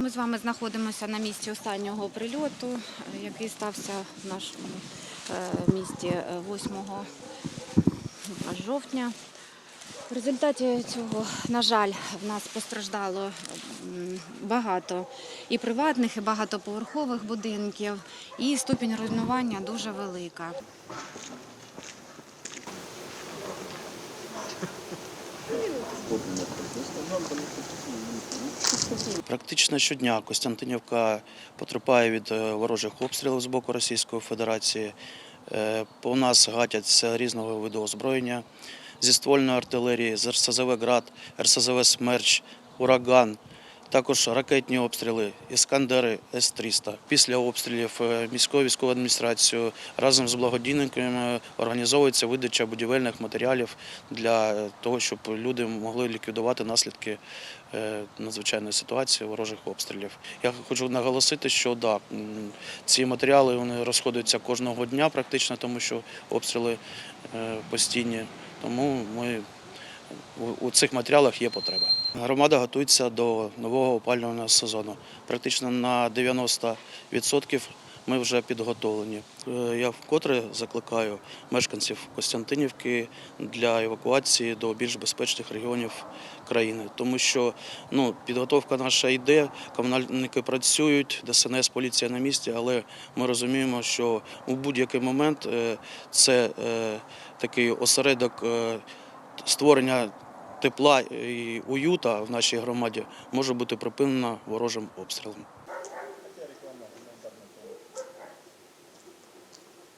Ми з вами знаходимося на місці останнього прильоту, е, який стався в нашому е, місті е, 8 жовтня. В результаті цього, на жаль, в нас постраждало багато і приватних, і багатоповерхових будинків, і ступінь руйнування дуже велика. Практично щодня Костянтинівка потерпає від е, ворожих обстрілів з боку Російської Федерації. У По нас гатять з різного виду озброєння зі ствольної артилерії, з РСЗВ «Град», РСЗВ «Смерч», «Ураган». Також ракетні обстріли, іскандери С-300. Після обстрілів е, міською військовою адміністрацією разом з благодійниками організовується видача будівельних матеріалів для того, щоб люди могли ліквідувати наслідки е, надзвичайної ситуації ворожих обстрілів. Я хочу наголосити, що да, ці матеріали вони розходуються кожного дня, практично, тому що обстріли е, постійні. Тому ми у- цих матеріалах є потреба. Громада готується до нового опалювального сезону. Практично на 90% ми вже підготовлені. Е, Я вкотре закликаю мешканців Костянтинівки для евакуації до більш безпечних регіонів країни, тому що ну, підготовка наша йде, комунальники працюють, ДСНС, поліція на місці, але ми розуміємо, що у будь-який момент е, це е, такий осередок створення тепла і уюта в нашій громаді може бути припинена ворожим обстрілом.